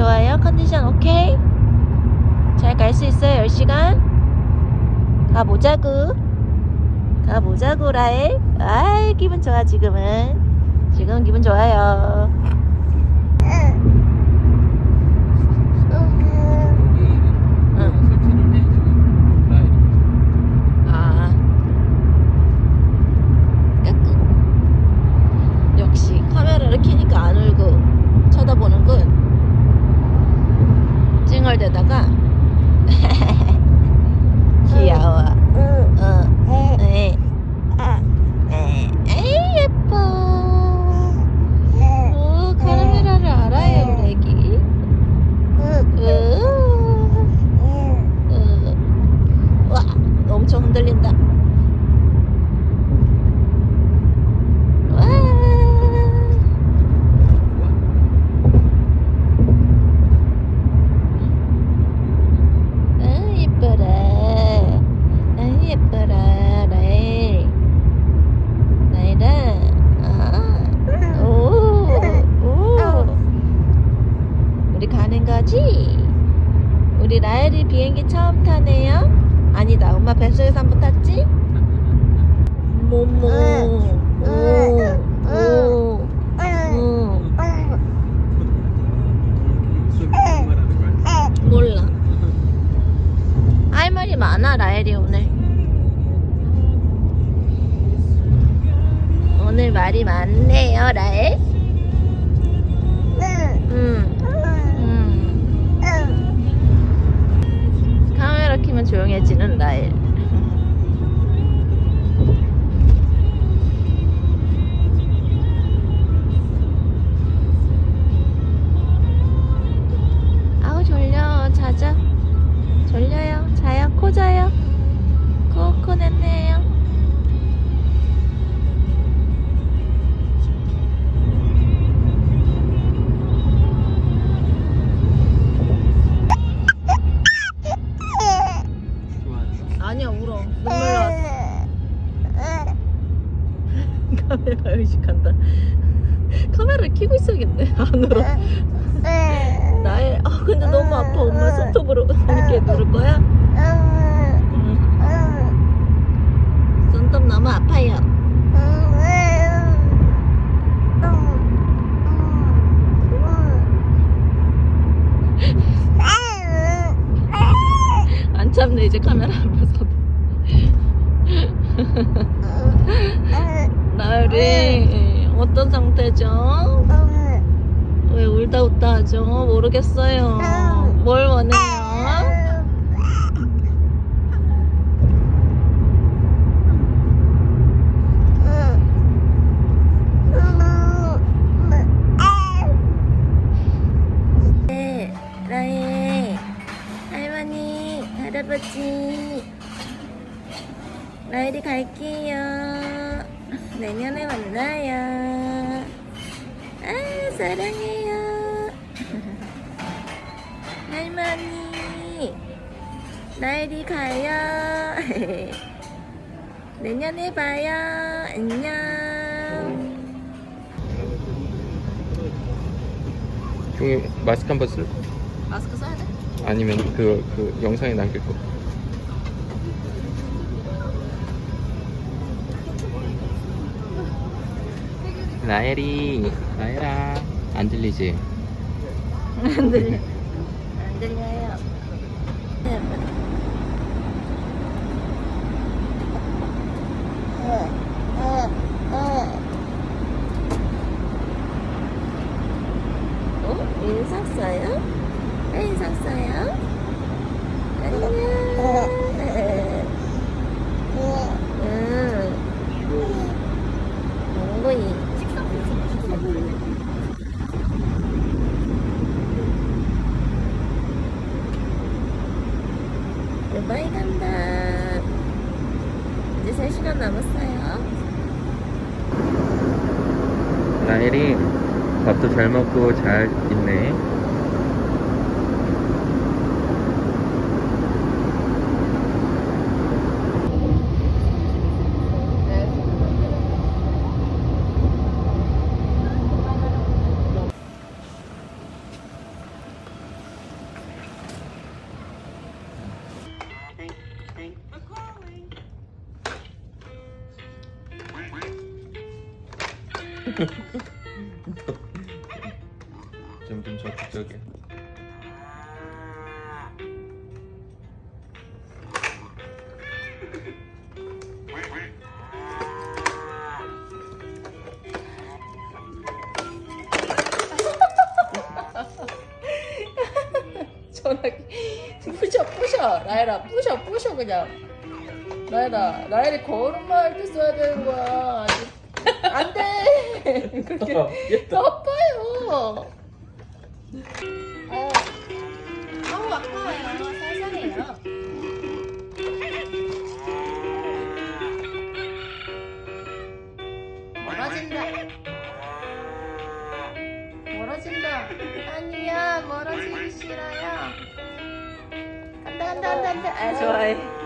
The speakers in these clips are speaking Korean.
좋아요? 컨디션 오케이? 잘 갈 수 있어요? 10시간? 가보자구. 가보자구, 라엘. 아이, 기분 좋아, 지금은. 지금 기분 좋아요. 응. 설치를 해 지금 라인이. 아. 까꿍. 역시 카메라를 켜니까 안 울고 쳐다보는군. 찡얼대다가 귀여워. 어. 네. 네. 에이 예뻐. 오 카메라를 알아요 우리 애기. 으. 으. 와 엄청 흔들린다. 와. 아 예뻐라. 아 예뻐라. 라엘. 라엘아. 아. 오. 오. 우리 가는 거지? 우리 라엘이 비행기 처음 타네요? 아니다. 엄마 뱃속에서 한 번 탔지? 모모. 오. 오. 오. 무슨 말하는 거야? 몰라. 할 말이 많아 라엘이 오늘. 오늘 말이 많네요 라엘. 음. 음. 카메라 키면 조용해지는 라엘. 자요 코 자요. 코코 냈네요. 좋아했어. 아니야 울어. 눈물 나왔어. 카메라 의식한다. 카메라를 켜고 있어야겠네 안 울어 나의 아 근데 너무 아파. 엄마 손톱으로 이렇게 누를 거야? 응. 손톱 너무 아파요. 안 참네 이제 카메라 앞에서 나으리 어떤 상태죠? 왜 울다 웃다 하죠? 모르겠어요. 뭘 원해 갈게요 내년에 만나요 아 사랑해요 할머니 라일이 가요 내년에 봐요 안녕 종이 마스크 한번 쓸? 마스크 써야 돼? 아니면 그, 그 영상에 남길 거. 라엘이, 라엘아. 안 들리지? 안 들려 밥도 잘 먹고 잘 있네. 적극적이야. 전화기 부셔 부셔. 라이라 부셔 부셔 그냥. 라이라 라이라 걸음마 할때 써야 되는 거야. 안돼. 그렇게 나빠요 아우 아파요 살살해요 멀어진다. 멀어진다. 아니야 멀어지기 싫어요. 간다 간다 간다 간다. 아 좋아해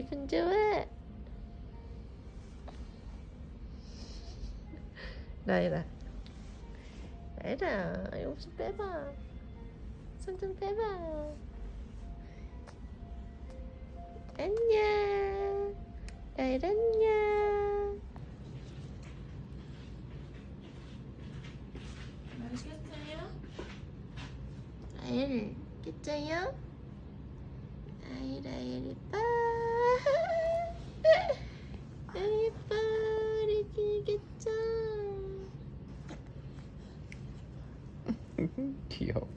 기분 좋아. 라이라 라이라 이거 좀 빼봐. 손 좀 빼봐. 안녕. 라이라 안녕. 맛있겠어요? 아일 아일 이뻐 아일 우리 길겠죠? 귀여워.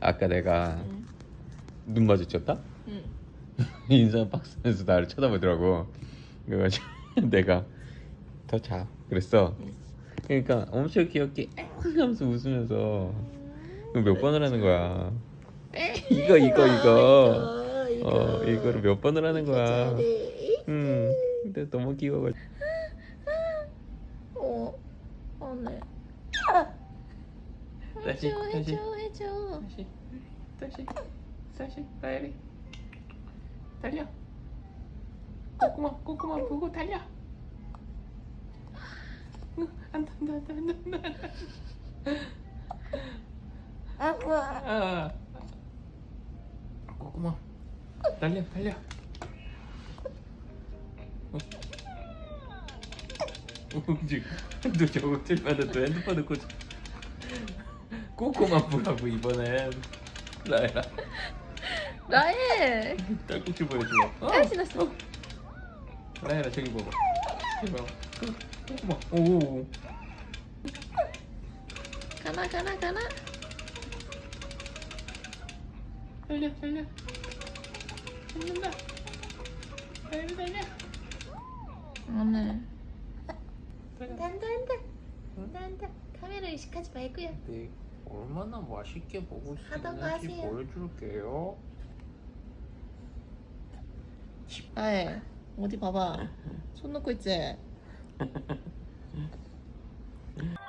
아까 내가 눈 마주쳤다? 응. 인상 박스면서 나를 쳐다보더라고. 그래가지고 내가 더 자. 그랬어. 그러니까 엄청 귀엽게 하면서 웃으면서 몇 번을 하는 거야. 이거 이거 이거. 이거 어 이거를 몇 번을 하는 거야. 잘해. 음. 근데 너무 귀여워. 어, 어, 네. 다시, 해줘, 다시. 해줘, 해줘. 다시 다시 다시 빨리 달려. 꼬꼬마 꼬꼬마 보고 달려. 안다 안다 안다 안다 안다. 아. 꼬꼬마 달려 달려. 지금 너 저거 틀면은 또 핸드폰 놓고 꼬꼬마 보라고 이번엔 나야 나의 딸꾹질 보여줘. 어? 아, 지났어. 나야 저기 봐봐. 저기 봐봐. 꼬꼬마. 오. 가나, 가나, 가나. 달려 달려. 잡는다. 달려 달려. 안 해. 달려. 난다, 난다. 난다. 카메라 의식하지 말고요. 네, 얼마나 맛있게 먹을 수 하던 거 있는지 하세요. 보여줄게요. 나의 어디 봐봐. 손 놓고 있지?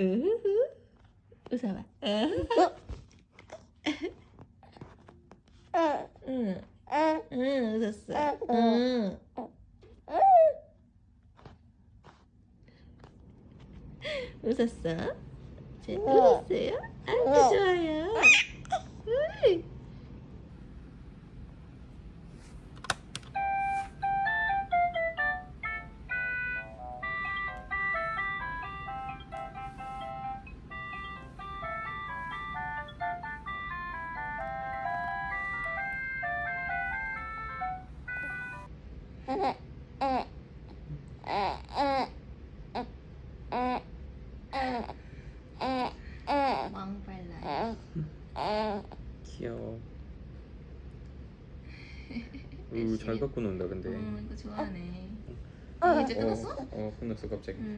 으흐. 웃어봐. 으흐. 응. 응, 웃었어. 응. 웃었어? 제 웃었어요? 아주 좋아요. 귀여워. 우, 잘 갖고 논다 근데. 음, 이거 좋아하네. 어. 이제 어. 끝났어? 어, 어 끝났어 갑자기. 음.